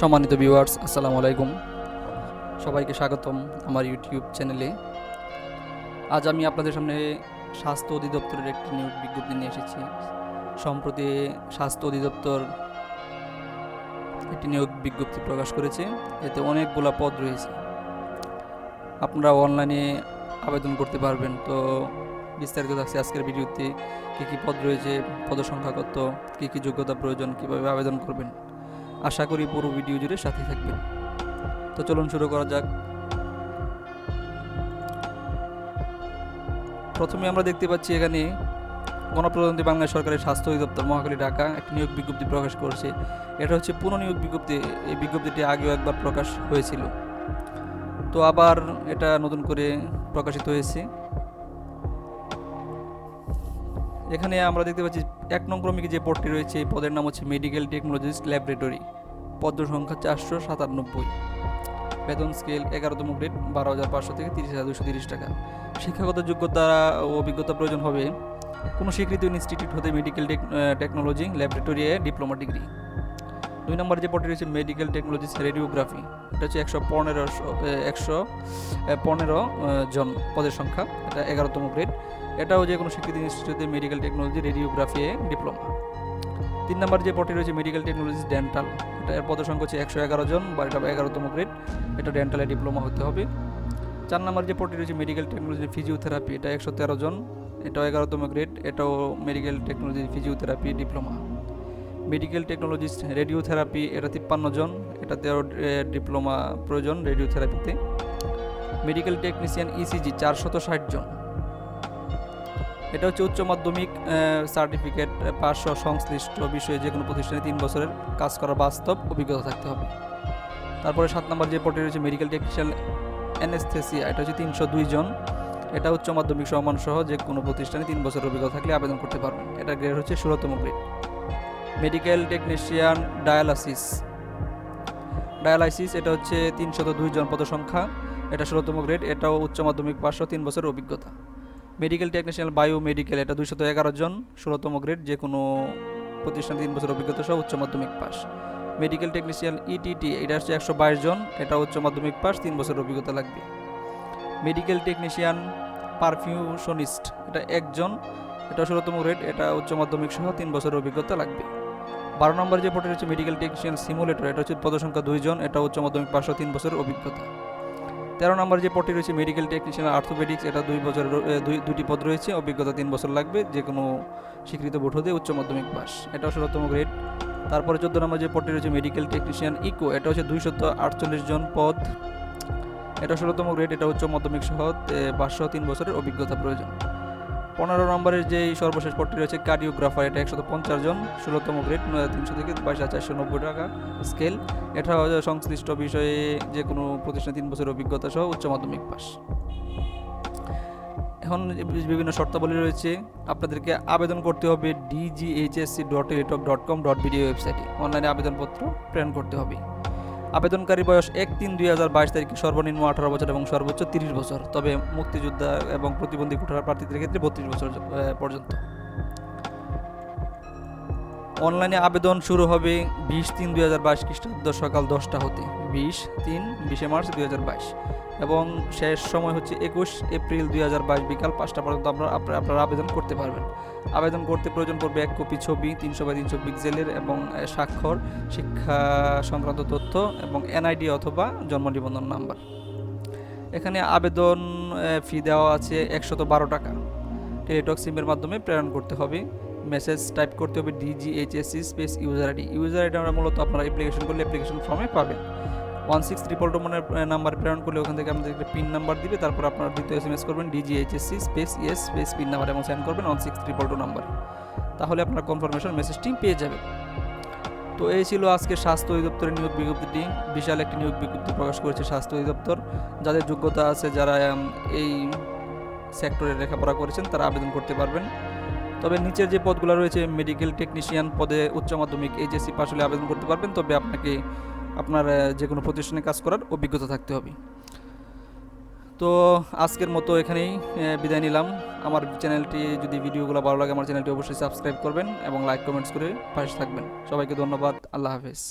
সম্মানিত ভিউয়ার্স আসসালামু আলাইকুম। সবাইকে স্বাগতম আমার ইউটিউব চ্যানেলে আজ আমি আপনাদের সামনে স্বাস্থ্য অধিদপ্তরের একটি নিয়োগ বিজ্ঞপ্তি নিয়ে এসেছি। সম্প্রতি স্বাস্থ্য অধিদপ্তর একটি নিয়োগ বিজ্ঞপ্তি প্রকাশ করেছে। এতে অনেকগুলো পদ রয়েছে। আপনারা অনলাইনে আবেদন করতে পারবেন। তো বিস্তারিত থাকছে আজকের ভিডিওতে। কী কী পদ রয়েছে পদসংখ্যা কত কী কী যোগ্যতা প্রয়োজন, কীভাবে আবেদন করবেন? আশা করি পুরো ভিডিও জুড়ে সাথে থাকবেন। তো চলুন শুরু করা যাক। প্রথমে আমরা দেখতে পাচ্ছি এখানে গণপ্রজাতন্ত্রী বাংলাদেশ সরকারের স্বাস্থ্য অধিদপ্তর মহাকালী ঢাকা একটি নিয়োগ বিজ্ঞপ্তি প্রকাশ করছে। এটা হচ্ছে পুনঃনিয়োগ বিজ্ঞপ্তি। এই বিজ্ঞপ্তিটি আগেও একবার প্রকাশ হয়েছিল। তো আবার এটা নতুন করে প্রকাশিত হয়েছে। এখানে আমরা দেখতে পাচ্ছি এক নং ক্রমিকে যে পদটি রয়েছে, এই পদের নাম হচ্ছে মেডিকেল টেকনোলজিস্ট ল্যাবরেটরি পদ্ম সংখ্যা চারশো সাতানব্বই। বেতন স্কেল এগারোতম গ্রেড বারো হাজার পাঁচশো থেকে তিরিশ হাজার দুশো তিরিশ টাকা। শিক্ষাগত যোগ্যতা ও অভিজ্ঞতা প্রয়োজন হবে কোনো স্বীকৃত ইনস্টিটিউট হতে medical technology laboratory diploma degree. দুই নম্বর যে পদটি রয়েছে মেডিকেল টেকনোলজি রেডিওগ্রাফি এটা হচ্ছে একশো পনেরো একশো পনেরো জন পদের সংখ্যা, এটা এগারোতম গ্রেড এটাও যে কোনো স্বীকৃত ইনস্টিটিউটে মেডিকেল টেকনোলজি রেডিওগ্রাফি ডিপ্লোমা তিন নম্বর যে পদটি রয়েছে মেডিকেল টেকনোলজি ডেন্টাল এটা এর পদের সংখ্যা হচ্ছে একশো এগারো জন, বা এটা এগারোতম গ্রেড এটা ডেন্টালে ডিপ্লোমা হতে হবে। চার নম্বর যে পটি রয়েছে মেডিকেল টেকনোলজি ফিজিওথেরাপি এটা একশো তেরো জন, এটাও এগারোতম গ্রেড এটাও medical technology physiotherapy diploma medical technologist radiotherapy এটা তিপ্পান্ন জন এটাতেও ডিপ্লোমা প্রয়োজন রেডিওথেরাপিতে মেডিকেল টেকনিশিয়ান ইসিজি চারশত ষাট জন। এটা হচ্ছে উচ্চ মাধ্যমিক সার্টিফিকেট পাশ সংশ্লিষ্ট বিষয়ে যে কোনো প্রতিষ্ঠানে তিন বছরের কাজ করার বাস্তব অভিজ্ঞতা থাকতে হবে। তারপরে সাত নম্বর যে পদটি রয়েছে মেডিকেল টেকনিশিয়াল অ্যানেস্থেসিয়া এটা হচ্ছে তিনশো দুই জন। এটা উচ্চ মাধ্যমিক সমান সহ যে কোনো প্রতিষ্ঠানে তিন বছরের অভিজ্ঞতা থাকলে আবেদন করতে পারবেন। এটা গ্রেড হচ্ছে ষোলোতম grade medical technician dialysis dialysis এটা হচ্ছে তিনশত দুই জন পদসংখ্যা। এটা ষোলোতম গ্রেড এটাও উচ্চ মাধ্যমিক পাঁচশো তিন বছরের অভিজ্ঞতা। মেডিকেল টেকনিশিয়ান বায়ো মেডিকেল এটা দুইশত এগারো জন, ষোলোতম গ্রেড যে কোনো প্রতিষ্ঠানে তিন বছর অভিজ্ঞতা সহ উচ্চ মাধ্যমিক পাস। মেডিকেল টেকনিশিয়ান ইটিটি এটা হচ্ছে একশো বাইশ জন, এটা উচ্চ মাধ্যমিক পাস, তিন বছর অভিজ্ঞতা লাগবে। মেডিকেল টেকনিশিয়ান পারফিউশনিস্ট এটা একজন, এটা ষোলোতম গ্রেড এটা উচ্চ মাধ্যমিক সহ তিন বছরের অভিজ্ঞতা লাগবে। বারো নম্বর যে পটে রয়েছে মেডিকেল টেকনিশিয়ান সিমুলেটর এটা হচ্ছে পদসংখ্যা দুইজন এটা উচ্চ মাধ্যমিক পাঁচশো তিন বছরের অভিজ্ঞতা। তেরো নম্বর যে পদটি রয়েছে মেডিকেল টেকনিশিয়ান আর্থোপেডিক্স এটা দুই বছর দুটি পদ রয়েছে। অভিজ্ঞতা তিন বছর লাগবে যে কোনো স্বীকৃত বোর্ড হতে উচ্চ মাধ্যমিক পাস। এটা ষোলোতম গ্রেড তারপরে চোদ্দ নম্বর যে পদটি রয়েছে মেডিকেল টেকনিশিয়ান ইকো এটা হচ্ছে দুইশত আটচল্লিশ জন পদ। এটা ষোলোতম গ্রেড এটা উচ্চ মাধ্যমিক সহ পাঁচশো তিন বছরের অভিজ্ঞতা প্রয়োজন। পনেরো নম্বরের যে সর্বশেষ পদটি রয়েছে কার্ডিওগ্রাফার এটা একশত পঞ্চাশ জন, ষোলোতম গ্রেড তিনশো থেকে বাইশ হাজার চারশো নব্বই টাকা স্কেল এটা সংশ্লিষ্ট বিষয়ে যে কোনো প্রতিষ্ঠানে তিন বছরের অভিজ্ঞতা সহ উচ্চ মাধ্যমিক পাস। এখন বিভিন্ন শর্তাবলী রয়েছে, আপনাদেরকে আবেদন করতে হবে DGHSC dot dot com dot BD ওয়েবসাইটে অনলাইনে আবেদনপত্র প্রেরণ করতে হবে। আবেদনকারী বয়স এক তিন দুই হাজার বাইশ তারিখে সর্বনিম্ন আঠারো বছর এবং সর্বোচ্চ তিরিশ বছর। তবে মুক্তিযোদ্ধা এবং প্রতিবন্ধী কোঠার প্রার্থীদের ক্ষেত্রে বত্রিশ বছর পর্যন্ত। অনলাইনে আবেদন শুরু হবে বিশ তিন দুই হাজার বাইশ খ্রিস্টাব্দ সকাল দশটা হতে, বিশ তিন বিশে মার্চ দুই হাজার বাইশ। এবং শেষ সময় হচ্ছে একুশ এপ্রিল দুই হাজার বাইশ বিকাল পাঁচটা পর্যন্ত আপনারা আপনারা আবেদন করতে পারবেন। আবেদন করতে প্রয়োজন পড়বে এক কপি ছবি, তিনশো বাই তিনশো পিক্সেলের এবং স্বাক্ষর, শিক্ষা সংক্রান্ত তথ্য এবং এনআইডি অথবা জন্ম নিবন্ধন নাম্বার। এখানে আবেদন ফি দেওয়া আছে একশত বারো টাকা। টেলিটক সিমের মাধ্যমে প্রেরণ করতে হবে। মেসেজ টাইপ করতে হবে DGHSC space user ID user ID আমরা মূলত আপনারা অ্যাপ্লিকেশন করলে অ্যাপ্লিকেশন ফর্মে পাবেন। ওয়ান সিক্স ট্রিপল টু মনের নাম্বার প্রেরণ করলে ওখান থেকে আমাদের একটা পিন নাম্বার দিবে, তারপর আপনার দ্বিতীয় এস এম এস করবেন DGHSC space ES space pin number এবং সেন্ড করবেন one six triple two number তাহলে আপনার কনফার্মেশন মেসেজটি পেয়ে যাবেন তো এই ছিল আজকে স্বাস্থ্য অধিদপ্তরের নিয়োগ বিজ্ঞপ্তিটি। বিশাল একটি নিয়োগ বিজ্ঞপ্তি প্রকাশ করেছে স্বাস্থ্য অধিদপ্তর। যাদের যোগ্যতা আছে যারা এই সেক্টরে লেখাপড়া করেছেন, তারা আবেদন করতে পারবেন। তবে নিচের যে পদগুলো রয়েছে মেডিকেল টেকনিশিয়ান পদে উচ্চ মাধ্যমিক এইচএসসি পাশ হলে আবেদন করতে পারবেন। তবে আপনাকে আপনার যে কোনো প্রতিষ্ঠানে কাজ করার অভিজ্ঞতা থাকতে হবে। তো আজকের মতো এখানেই বিদায় নিলাম। আমার চ্যানেলটি যদি ভিডিওগুলো ভালো লাগে, আমার চ্যানেলটি অবশ্যই সাবস্ক্রাইব করবেন এবং লাইক কমেন্টস করে পাশে থাকবেন। সবাইকে ধন্যবাদ। আল্লাহ হাফেজ।